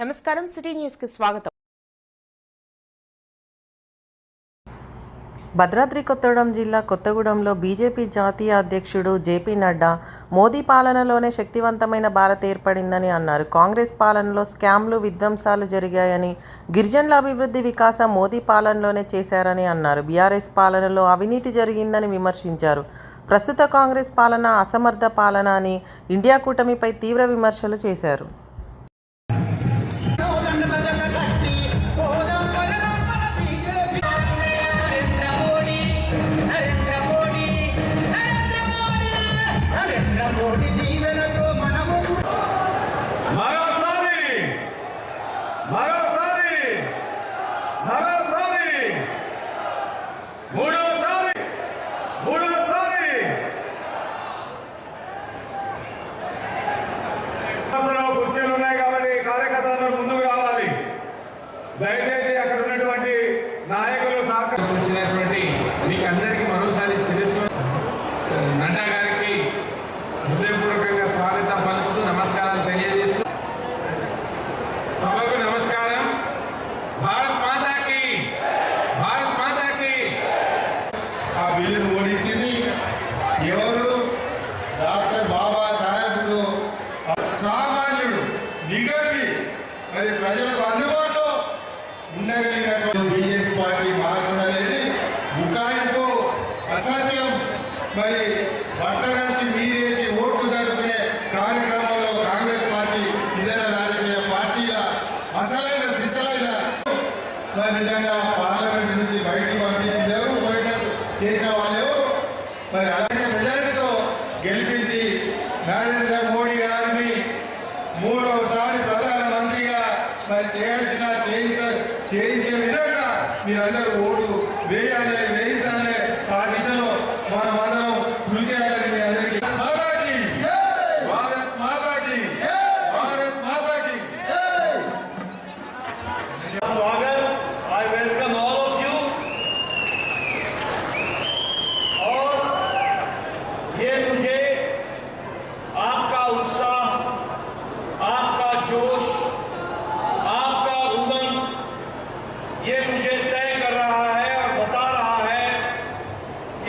నమస్కారం సిటీ న్యూస్కి స్వాగతం. భద్రాద్రి కొత్తగూడెం జిల్లా కొత్తగూడెంలో బీజేపీ జాతీయ అధ్యక్షుడు జేపీ నడ్డా మోదీ పాలనలోనే శక్తివంతమైన భారత్ ఏర్పడిందని అన్నారు. కాంగ్రెస్ పాలనలో స్కామ్లు విధ్వంసాలు జరిగాయని గిరిజనుల అభివృద్ధి వికాసం మోదీ పాలనలోనే చేశారని అన్నారు. బీఆర్ఎస్ పాలనలో అవినీతి జరిగిందని విమర్శించారు. ప్రస్తుత కాంగ్రెస్ పాలన అసమర్థ పాలన అని ఇండియా కూటమిపై తీవ్ర విమర్శలు చేశారు. దయచేసి అక్కడ ఉన్నటువంటి నాయకులు సహకరించినటువంటి మీకు అందరికీ మరోసారి తెలుసు నడ్డా ఉండగలిగినటువంటి బీజేపీ పార్టీ మారుతుందనేది ముఖాయింపు అసాధ్యం. మరి పట్టణానికి మీరేసి ఓట్లు జరుపుకునే కార్యక్రమంలో కాంగ్రెస్ పార్టీ ఇతర రాజకీయ పార్టీల అసలైన సిసలైన మరి నిజంగా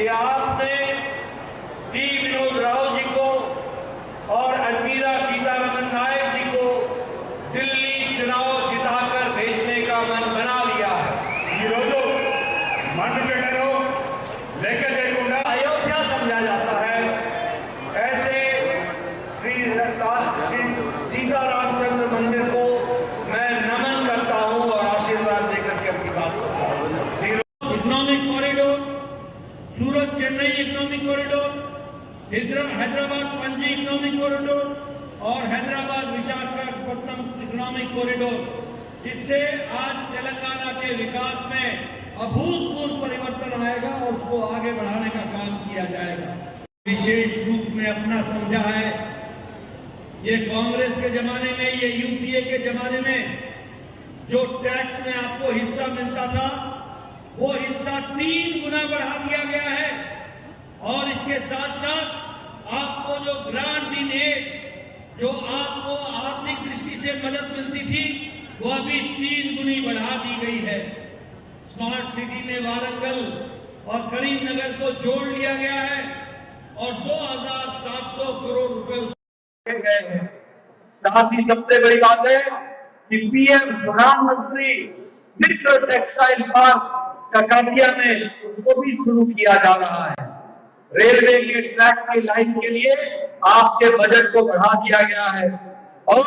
کہ آپ نے ٹی ونود راؤ جی کو اور المیرا سیتا رمن نائک جی کو دلی چناؤ جتا کر بھیجنے کا من بنا لیا ہے۔ یہ رو من پہ کرو لیکن Surat Chennai economic corridor Hyderabad Panaji economy corridor اور حیدرآباد پٹنم اکنومی کوریڈور اس سے آج تلنگانہ کے وکاس میں ابتپورتن آئے گا اور اس کو آگے بڑھانے کا کام کیا جائے گا روپ میں اپنا سمجھا ہے یہ کانگریس کے جمانے میں یہ یو پی اے کے جمانے میں جو ٹیکس میں آپ کو حصہ ملتا تھا وہ حصہ تین گنا بڑھا دیا گیا ہے۔ اور اس کے ساتھ ساتھ آپ کو جو گرانٹ ان ایڈ جو آپ کو آرتھک دشٹی سے مدد ملتی تھی، وہ ابھی تین گنی بڑھا دی گئی ہے۔ اسمارٹ سٹی میں وارنگل اور کریم نگر کو جوڑ لیا گیا ہے اور دو ہزار سات سو کروڑ روپے گئے سب سے بڑی بات ہے کہ پی ایم منتری ٹیکسٹائل پارک کاکاسیا میں اس کو بھی شروع کیا جا رہا ہے۔ ریلوے کے ٹریک کی لائن کے لیے آپ کے بجٹ کو بڑھا دیا گیا ہے۔ اور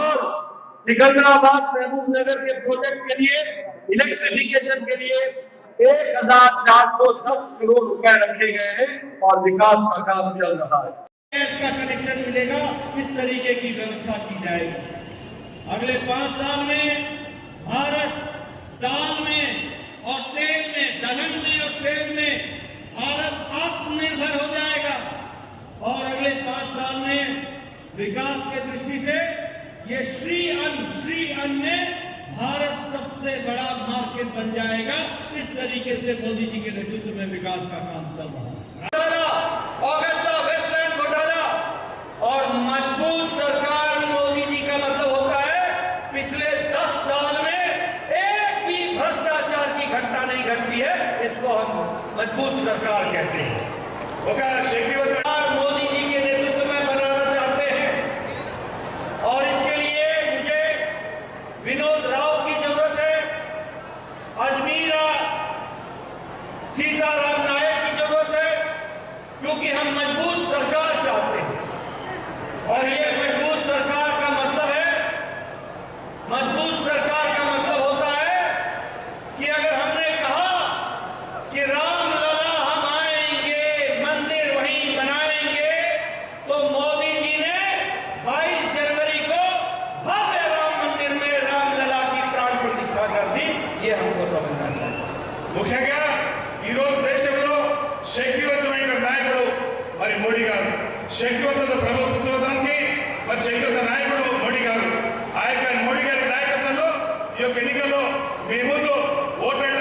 سکندر آباد محبوب نگر کے پروجیکٹ کے لیے الیکٹریفیکیشن کے لیے ایک ہزار چار سو دس کروڑ روپئے رکھے گئے ہیں اور وکاس کا کام چل رہا ہے۔ کنیکشن ملے گا، اس طریقے کی ویوستھا کی جائے گی۔ اگلے پانچ سال میں، بھارت دال میں اور تیل دہن میں اور تیل میں بھارت آپ نربھر ہو جائے گا۔ اور اگلے پانچ سال میں وکاس کے درشتی سے یہ شری ان شری ان میں بھارت سب سے بڑا مارکٹ بن جائے گا۔ اس طریقے سے مودی جی کے نیتو میں وکاس کا کام چل رہا ہے۔ اور مجبور سر محبوب سرکار کہتے ہیں۔ وہ کہا شیخی جی، وطن శక్తివంతమైన నాయకుడు మరి మోడీ గారు. శక్తివంత ప్రభుత్వానికి మరి శక్తివంత నాయకుడు మోడీ గారు. ఆ యొక్క మోడీ గారి నాయకత్వంలో ఈ యొక్క ఎన్నికల్లో మీ ముందు ఓటర్ల